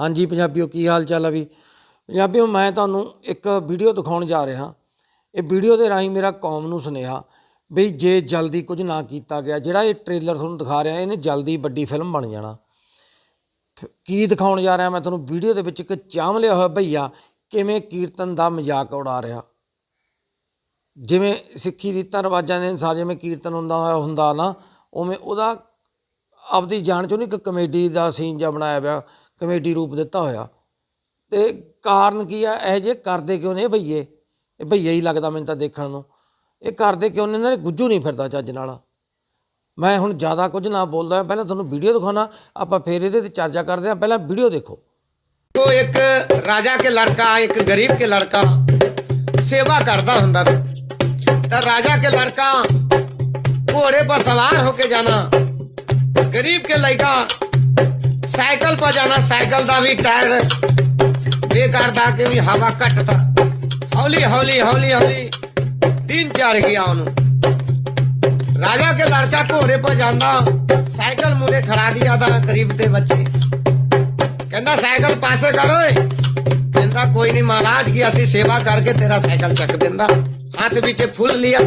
ਹਾਂਜੀ ਪੰਜਾਬੀਓ, ਕੀ ਹਾਲ ਚਾਲ ਆ ਵੀ? ਪੰਜਾਬੀਓ, ਮੈਂ ਤੁਹਾਨੂੰ ਇੱਕ ਵੀਡੀਓ ਦਿਖਾਉਣ ਜਾ ਰਿਹਾ। ਇਹ ਵੀਡੀਓ ਦੇ ਰਾਹੀਂ ਮੇਰਾ ਕੌਮ ਨੂੰ ਸੁਨੇਹਾ ਵੀ ਜੇ ਜਲਦੀ ਕੁਝ ਨਾ ਕੀਤਾ ਗਿਆ, ਜਿਹੜਾ ਇਹ ਟ੍ਰੇਲਰ ਤੁਹਾਨੂੰ ਦਿਖਾ ਰਿਹਾ, ਇਹਨੇ ਜਲਦੀ ਵੱਡੀ ਫਿਲਮ ਬਣ ਜਾਣਾ। ਫ- ਕੀ ਦਿਖਾਉਣ ਜਾ ਰਿਹਾ ਮੈਂ ਤੁਹਾਨੂੰ? ਵੀਡੀਓ ਦੇ ਵਿੱਚ ਇੱਕ ਚਾਂਵਲਿਆ ਹੋਇਆ ਭਈਆ, ਕਿਵੇਂ ਕੀਰਤਨ ਦਾ ਮਜ਼ਾਕ ਉਡਾ ਰਿਹਾ। ਜਿਵੇਂ ਸਿੱਖੀ ਰੀਤਾਂ ਰਿਵਾਜਾਂ ਦੇ ਅਨੁਸਾਰ ਜਿਵੇਂ ਕੀਰਤਨ ਹੁੰਦਾ ਹੋਇਆ ਹੁੰਦਾ ਨਾ, ਉਵੇਂ ਉਹਦਾ ਆਪਦੀ ਜਾਨ ਚੋਂ ਨਹੀਂ ਇੱਕ ਕਮੇਡੀ ਦਾ ਸੀਨ ਜਿਹਾ ਬਣਾਇਆ ਹੋਇਆ ਕਮੇਟੀ ਰੂਪ ਦਿੱਤਾ ਹੋਇਆ। ਤੇ ਕਾਰਨ ਕੀ ਆ? ਇਹ ਜੇ ਕਰਦੇ ਕਿਉਂ ਨੇ ਭਈਏ? ਇਹ ਭਈਆ ਹੀ ਲੱਗਦਾ ਮੈਨੂੰ ਤਾਂ ਦੇਖਣ ਨੂੰ। ਇਹ ਕਰਦੇ ਕਿਉਂ ਨੇ? ਇਹਨਾਂ ਦੇ ਗੁੱਜੂ ਨਹੀਂ ਫਿਰਦਾ ਚੱਜ ਨਾਲ। ਮੈਂ ਹੁਣ ਜ਼ਿਆਦਾ ਕੁਝ ਨਾ ਬੋਲਦਾ, ਪਹਿਲਾਂ ਤੁਹਾਨੂੰ ਵੀਡੀਓ ਦਿਖਾਉਣਾ, ਆਪਾਂ ਫੇਰ ਇਹਦੇ ਤੇ ਚਰਚਾ ਕਰਦੇ ਹਾਂ। ਪਹਿਲਾਂ ਵੀਡੀਓ ਦੇਖੋ। ਉਹ ਇੱਕ ਰਾਜਾ ਕੇ ਲੜਕਾ, ਇੱਕ ਗਰੀਬ ਕੇ ਲੜਕਾ ਸੇਵਾ ਕਰਦਾ ਹੁੰਦਾ ਤਾਂ ਰਾਜਾ ਕੇ ਲੜਕਾ ਘੋੜੇ ਪਰ ਸਵਾਰ ਹੋ ਕੇ ਜਾਣਾ। ਗਰੀਬ ਕੇ ਲੜਕਾ साइकिल पर जाना साइकिल ਦਾ ਵੀ ਟਾਇਰ ਬੇਕਾਰ ਦਾ ਕੇ ਵੀ ਹਵਾ ਘੱਟ ਤਾ ਹੌਲੀ ਹੌਲੀ ਹੌਲੀ ਹੌਲੀ ਦਿਨ ਚੜ ਗਿਆ ਉਹਨੂੰ ਰਾਜਾ ਕੇ ਲੜਕਾ ਘੋੜੇ ਪਰ ਜਾਂਦਾ ਸਾਈਕਲ ਮੂਰੇ ਖੜਾ ਦਿਆ ਦਾ ਗਰੀਬ ਦੇ ਬੱਚੇ ਕਹਿੰਦਾ ਸਾਈਕਲ ਪਾਸੇ ਕਰ ਓਏ ਕਹਿੰਦਾ ਕੋਈ ਨਹੀਂ ਮਹਾਰਾਜ ਕੀ ਅਸੀਂ ਸੇਵਾ ਕਰਕੇ ਤੇਰਾ ਸਾਈਕਲ ਚੱਕ ਦਿੰਦਾ ਹੱਥ ਵਿੱਚ ਫੁੱਲ ਲਿਆ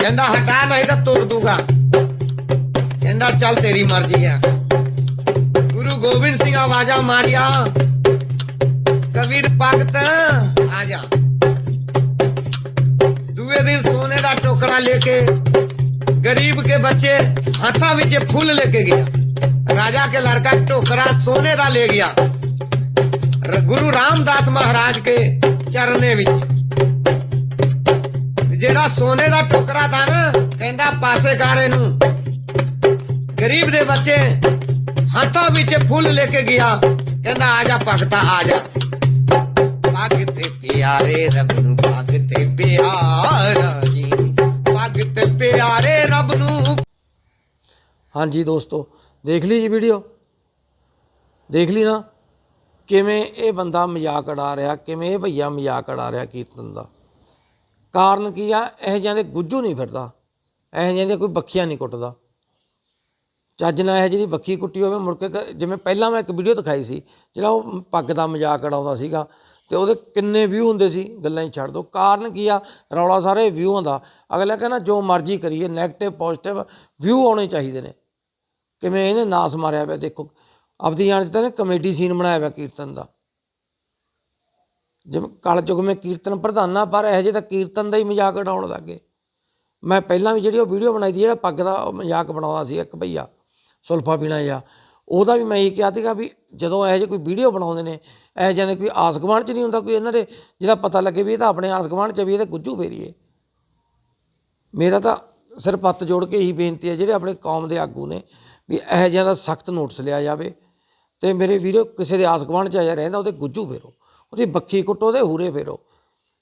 ਕਹਿੰਦਾ ਹਟਾ ਨਹੀਂ ਤਾਂ ਤੋੜ ਦੂੰਗਾ ਕਹਿੰਦਾ ਚੱਲ ਤੇਰੀ ਮਰਜ਼ੀ ਆ ਗੁਰੂ ਗੋਬਿੰਦ ਸਿੰਘ ਆਵਾਜ਼ਾਂ ਮਾਰਿਆ। ਕਬੀਰ ਭਗਤ, ਆ ਜਾ। ਦੂਏ ਦਿਨ ਸੋਨੇ ਦਾ ਟੋਕਰਾ ਲੈ ਕੇ ਗਰੀਬ ਕੇ ਬੱਚੇ ਹੱਥਾਂ ਵਿੱਚ ਫੁੱਲ ਲੈ ਕੇ ਗਿਆ। ਰਾਜਾ ਕੇ ਲੜਕਾ ਟੋਕਰਾ ਸੋਨੇ ਦਾ ਲੈ ਗਿਆ। ਰ- ਗੁਰੂ ਰਾਮਦਾਸ ਮਹਾਰਾਜ ਕੇ ਚਰਨੇ ਵਿੱਚ। ਜਿਹੜਾ ਸੋਨੇ ਦਾ ਟੋਕਰਾ ਤਾਂ ਨਾ, ਕਹਿੰਦਾ ਪਾਸੇ ਕਰ ਇਹਨੂੰ ਗਰੀਬ ਦੇ ਬੱਚੇ ਹੱਥਾਂ ਵਿੱਚ ਫੁੱਲ ਲੈ ਕੇ ਗਿਆ। ਕਹਿੰਦਾ, ਆ ਜਾ ਭਗਤਾ, ਆ ਜਾ। ਭਗਤ ਪਿਆਰੇ ਰੱਬ ਨੂੰ, ਭਗਤ ਪਿਆਰਾ। ਜੀ ਭਗਤ ਪਿਆਰੇ ਰੱਬ ਨੂੰ। ਹਾਂਜੀ ਦੋਸਤੋ, ਦੇਖ ਲਈ ਜੀ ਵੀਡੀਓ? ਦੇਖ ਲਈ ਨਾ, ਕਿਵੇਂ ਇਹ ਬੰਦਾ ਮਜ਼ਾਕ ਉਡਾ ਰਿਹਾ, ਕਿਵੇਂ ਇਹ ਭਈਆ ਮਜ਼ਾਕ ਉਡਾ ਰਿਹਾ ਕੀਰਤਨ ਦਾ। ਕਾਰਨ ਕੀ ਆ? ਇਹ ਜਿਹਾਂ ਦੇ ਗੁੱਜੂ ਨਹੀਂ ਫਿਰਦਾ। ਇਹ ਜਿਹਾਂ ਦੇ ਕੋਈ ਬੱਖੀਆਂ ਨਹੀਂ ਕੁੱਟਦਾ। ਚੱਜ ਨਾਲ ਇਹ ਜਿਹਦੀ ਬੱਖੀ ਕੁੱਟੀ ਹੋਵੇ, ਮੁੜ ਕੇ ਕ- ਜਿਵੇਂ ਪਹਿਲਾਂ ਮੈਂ ਇੱਕ ਵੀਡੀਓ ਦਿਖਾਈ ਸੀ, ਜਿਹੜਾ ਉਹ ਪੱਗ ਦਾ ਮਜ਼ਾਕ ਉਡਾਉਂਦਾ ਸੀਗਾ, ਤੇ ਉਹਦੇ ਕਿੰਨੇ ਵਿਊ ਹੁੰਦੇ ਸੀ, ਗੱਲਾਂ ਹੀ ਛੱਡ ਦੋ। ਕਾਰਨ ਕੀ ਆ? ਰੌਲਾ ਸਾਰੇ ਵਿਊਆਂ ਦਾ। ਅਗਲਾ ਕਹਿੰਦਾ, ਜੋ ਮਰਜ਼ੀ ਕਰੀਏ 네ਗੇਟਿਵ ਪੋਜ਼ਿਟਿਵ ਵਿਊ ਆਉਣੇ ਚਾਹੀਦੇ ਨੇ। ਕਿਵੇਂ ਇਹਨੇ ਨਾਸ ਮਾਰਿਆ ਪਿਆ, ਦੇਖੋ। ਆਪਦੀ ਜਾਣ ਚ ਤਾਂ ਇਹਨੇ ਕਮੇਡੀ ਸੀਨ ਬਣਾਇਆ ਪਿਆ ਕੀਰਤਨ ਦਾ। ਜਿਵੇਂ ਕਲ ਯੁਗ ਮੇ ਕੀਰਤਨ ਪ੍ਰਧਾਨਾ ਪਰ ਇਹ ਜਿਹੇ ਤਾਂ ਕੀਰਤਨ ਦਾ ਹੀ ਮਜ਼ਾਕ ਉਡਾਉਣ ਲੱਗੇ ਮੈਂ ਪਹਿਲਾਂ ਵੀ ਜਿਹੜੀ ਉਹ ਵੀਡੀਓ ਬਣਾਈ ਸੀ, ਜਿਹੜਾ ਪੱਗ ਦਾ ਉਹ ਮਜ਼ਾਕ ਬਣਾਉਂਦਾ ਸੀ, ਇੱਕ ਭਈਆ ਸੁਲਫਾ ਪੀਣਾ ਜਾਂ ਉਹਦਾ ਵੀ ਮੈਂ ਇਹ ਕਿਹਾ ਸੀਗਾ ਵੀ ਜਦੋਂ ਇਹੋ ਜਿਹੇ ਕੋਈ ਵੀਡੀਓ ਬਣਾਉਂਦੇ ਨੇ, ਇਹੋ ਜਿਹੇ ਨੇ ਕੋਈ ਆਸ ਗੁਆਂਢ ਚ ਨਹੀਂ ਹੁੰਦਾ ਕੋਈ ਇਹਨਾਂ ਦੇ, ਜਿਹੜਾ ਪਤਾ ਲੱਗੇ ਵੀ ਇਹ ਤਾਂ ਆਪਣੇ ਆਸ ਗੁਆਂਢ ਚ ਵੀ ਇਹਦੇ ਗੁੱਜੂ ਫੇਰੀਏ। ਮੇਰਾ ਤਾਂ ਸਿਰਫ ਹੱਥ ਜੋੜ ਕੇ ਇਹੀ ਬੇਨਤੀ ਹੈ ਜਿਹੜੇ ਆਪਣੇ ਕੌਮ ਦੇ ਆਗੂ ਨੇ ਵੀ ਇਹੋ ਜਿਹਾ ਦਾ ਸਖਤ ਨੋਟਿਸ ਲਿਆ ਜਾਵੇ ਤੇ ਮੇਰੇ ਵੀਰੋ ਕਿਸੇ ਦੇ ਆਸ ਗੁਆਂਢ ਚ ਆਇਆ ਰਹਿੰਦਾ ਉਹਦੇ ਗੁੱਜੂ ਫੇਰੋ, ਉਹਦੀ ਬੱਖੀ ਕੁੱਟੋ, ਉਹਦੇ ਹੂਰੇ ਫੇਰੋ।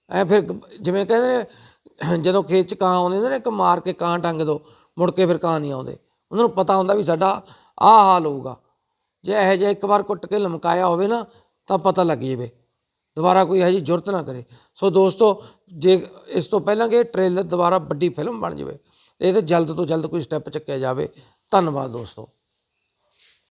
ਐ ਫਿਰ ਜਿਵੇਂ ਕਹਿੰਦੇ ਨੇ, ਜਦੋਂ ਖੇਤ ਚ ਕਾਂ ਆਉਂਦੇ ਨੇ ਨਾ, ਇੱਕ ਮਾਰ ਕੇ ਕਾਂ ਟੰਗ ਦੋ, ਮੁੜ ਕੇ ਫਿਰ ਕਾਂ ਨਹੀਂ ਆਉਂਦੇ। ਉਹਨਾਂ ਨੂੰ ਪਤਾ ਹੁੰਦਾ ਵੀ ਸਾਡਾ ਆਹ ਹਾਲ ਹੋਊਗਾ। ਜੇ ਇਹੋ ਜਿਹਾ ਇੱਕ ਵਾਰ ਕੁੱਟ ਕੇ ਲਮਕਾਇਆ ਹੋਵੇ ਨਾ, ਤਾਂ ਪਤਾ ਲੱਗ ਜਾਵੇ। ਦੁਬਾਰਾ ਕੋਈ ਇਹੋ ਜਿਹੀ ਜ਼ਰੂਰਤ ਨਾ ਕਰੇ। ਸੋ ਦੋਸਤੋ, ਜੇ ਇਸ ਤੋਂ ਪਹਿਲਾਂ ਕਿ ਟ੍ਰੇਲਰ ਦੁਬਾਰਾ ਵੱਡੀ ਫਿਲਮ ਬਣ ਜਾਵੇ, ਤੇ ਇਹਦੇ ਜਲਦ ਤੋਂ ਜਲਦ ਕੋਈ ਸਟੈਪ ਚੱਕਿਆ ਜਾਵੇ। ਧੰਨਵਾਦ ਦੋਸਤੋ।